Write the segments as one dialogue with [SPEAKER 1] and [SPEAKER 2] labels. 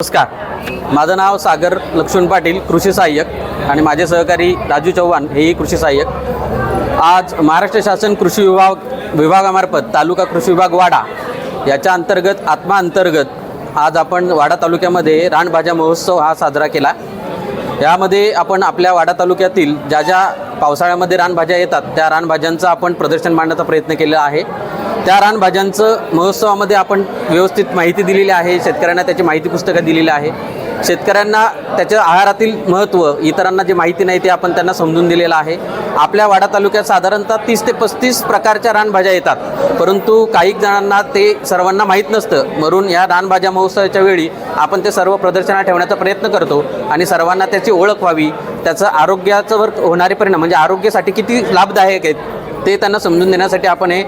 [SPEAKER 1] नमस्कार. माझं नाव सागर लक्ष्मण पाटील कृषी सहाय्यक आणि माझे सहकारी राजू चव्हाण हेही कृषी सहाय्यक. आज महाराष्ट्र शासन कृषी विभाग विभागामार्फत तालुका कृषी विभाग वाडा याच्या अंतर्गत आत्मा अंतर्गत आज आपण वाडा तालुक्यामध्ये रानभाज्या महोत्सव हा साजरा केला. यामध्ये आपण आपल्या वाडा तालुक्यातील ज्या ज्या पावसाळ्यामध्ये रानभाज्या येतात त्या रानभाज्यांचं आपण प्रदर्शन मांडण्याचा प्रयत्न केला आहे. त्या रानभाज्यांचं महोत्सवामध्ये आपण व्यवस्थित माहिती दिलेली आहे. शेतकऱ्यांना त्याची माहिती पुस्तकं दिलेली आहे. शेतकऱ्यांना त्याच्या आहारातील महत्त्व इतरांना जे माहिती नाही ते आपण त्यांना समजून दिलेलं आहे. आपल्या वाडा तालुक्यात साधारणतः तीस ते पस्तीस प्रकारच्या रानभाज्या येतात. परंतु काही जणांना ते सर्वांना माहीत नसतं. म्हणून या रानभाज्या महोत्सवाच्या वेळी आपण ते सर्व प्रदर्शनात ठेवण्याचा प्रयत्न करतो आणि सर्वांना त्याची ओळख व्हावी. त्याचं आरोग्याचं वर होणारे परिणाम म्हणजे आरोग्यासाठी किती लाभदायक आहेत ते त्यांना समजून देण्यासाठी आपण हे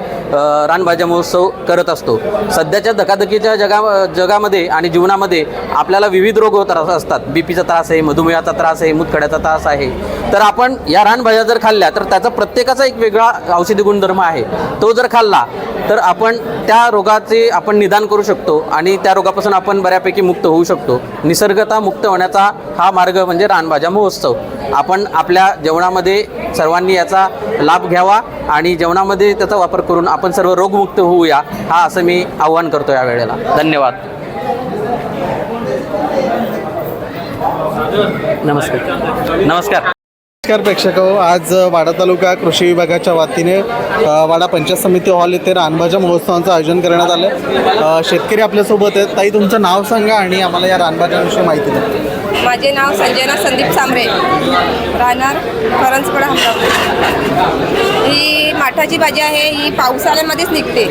[SPEAKER 1] रानभाज्या महोत्सव करत असतो. सध्याच्या धकाधकीच्या जगा जगामध्ये आणि जीवनामध्ये आपल्याला विविध रोग होत असतात. बी पीचा त्रास आहे मधुमेहाचा त्रास आहे मुतखड्याचा त्रास आहे. तर आपण या रानभाज्या जर खाल्ल्या तर त्याचा प्रत्येकाचा एक वेगळा औषधी गुणधर्म आहे. तो जर खाल्ला तर आपण त्या रोगाचे आपण निदान करू शकतो आणि त्या रोगापासून आपण बऱ्यापैकी मुक्त होऊ शकतो. निसर्गता मुक्त होण्याचा हा मार्ग म्हणजे रानभाज्या महोत्सव. आपण आपल्या जेवणामध्ये सर्वांनी याचा लाभ घ्यावा आणि जेवणामध्ये त्याचा वापर करून आपण सर्व रोगमुक्त होऊया हा असं मी आव्हान करतो या वेळेला. धन्यवाद. नमस्कार. नमस्कार.
[SPEAKER 2] नमस्कार प्रेक्षक हो, आज वाडा तालुका कृषी विभागाच्या वतीने वाडा पंचायत समिती हॉल येथे रानभाज्या महोत्सवाचं आयोजन करण्यात आलं शेतकरी आपल्यासोबत आहेत. ताई तुमचं नाव सांगा आणि आम्हाला या रानभाज्यांविषयी माहिती द्या.
[SPEAKER 3] माझे नाव संजना संदीप सांबरे राहणार करंजपडा ही माठाची भाजी आहे ही पावसाळ्यामध्येच निघते.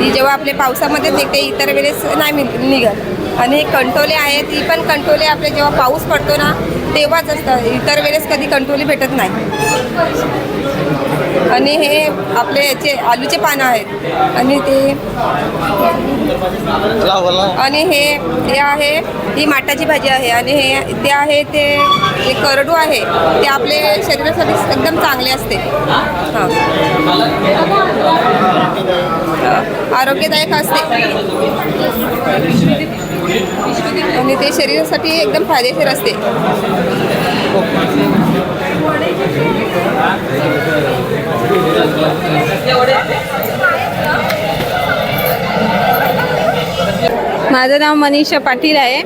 [SPEAKER 3] ही जेव्हा आपले पावसामध्येच निघते इतर वेळेस नाही निघत. आणि हे कंटोले आहेत ही पण कंटोले आपले जेव्हा पाऊस पडतो ना तेव्हाच असतं. इतर वेळेस कधी कंटोली भेटत नाही. आणि हे आपले याचे आलूचे पानं आहेत आणि ते आणि हे हे आहे ही माटाची भाजी आहे. आणि हे ते आहे ते करडू आहे. ते आपले शरीरासाठी एकदम चांगले असते. हां. आरोग्यदायक असते. आणि ते शरीरासाठी एकदम फायदेशीर असते.
[SPEAKER 4] माझं नाव मनीषा पाटील आहे.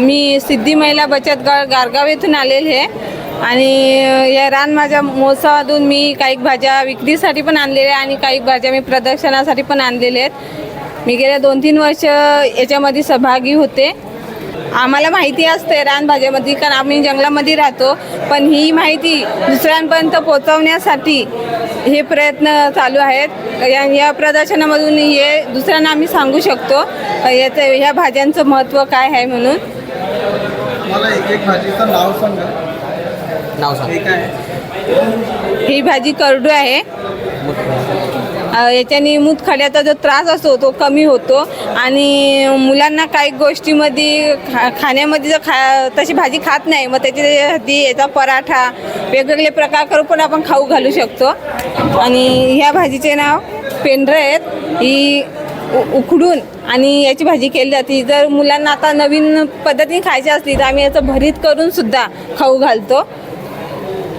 [SPEAKER 4] मी सिद्धी महिला बचत गट गारगाव येथून आलेले आहे. आणि या रान माझ्या महोत्सवातून मी काही भाज्या विक्रीसाठी पण आणलेल्या आणि काही भाज्या मी प्रदर्शनासाठी पण आणलेल्या आहेत. मी गेल्या दोन तीन वर्ष याच्यामध्ये सहभागी होते. आम्हाला माहिती असते रानभाज्यामध्ये कारण आम्ही जंगलामध्ये राहतो. पण ही माहिती दुसऱ्यांपर्यंत पोहोचवण्यासाठी हे प्रयत्न चालू आहेत. या या प्रदर्शनामधून हे दुसऱ्यांना आम्ही सांगू शकतो याचं ह्या भाज्यांचं महत्त्व काय आहे म्हणून.
[SPEAKER 2] मला एक एक भाजीचं नाव सांगा.
[SPEAKER 1] नाव सांग.
[SPEAKER 2] हे?
[SPEAKER 4] ही भाजी करडू आहे. याच्याने मुतखड्याचा जो त्रास असतो तो कमी होतो. आणि मुलांना काही गोष्टीमध्ये खा खाण्यामध्ये जर खा तशी भाजी खात नाही मग त्याच्यासाठी याचा पराठा वेगवेगळे प्रकार करून पण आपण खाऊ घालू शकतो. आणि ह्या भाजीचे नाव पेंढरं आहेत. ही उ- उकडून आणि याची भाजी केली जाते. जर मुलांना आता नवीन पद्धतीने खायची असली तर आम्ही याचं भरीत करून सुद्धा खाऊ घालतो.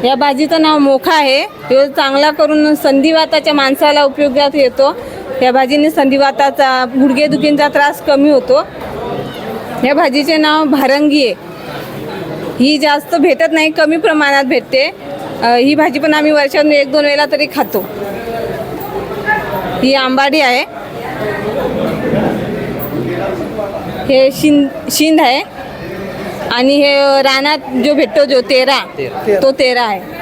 [SPEAKER 4] या भाजीचं नाव मोखा आहे. तो चांगला करून संधिवाताच्या माणसाला उपयोगात येतो. या भाजीने संधिवाताचा गुडघेदुखींचा त्रास कमी होतो. या भाजीचे नाव भारंगी आहे. ही जास्त भेटत नाही कमी प्रमाणात भेटते. ही भाजी पण आम्ही वर्षातून एक दोन वेळा तरी खातो. ही आंबाडी आहे. हे शिंद शिंद आहे. आणि हे रानात जो भेटतो जो तेरा तो तेरा आहे.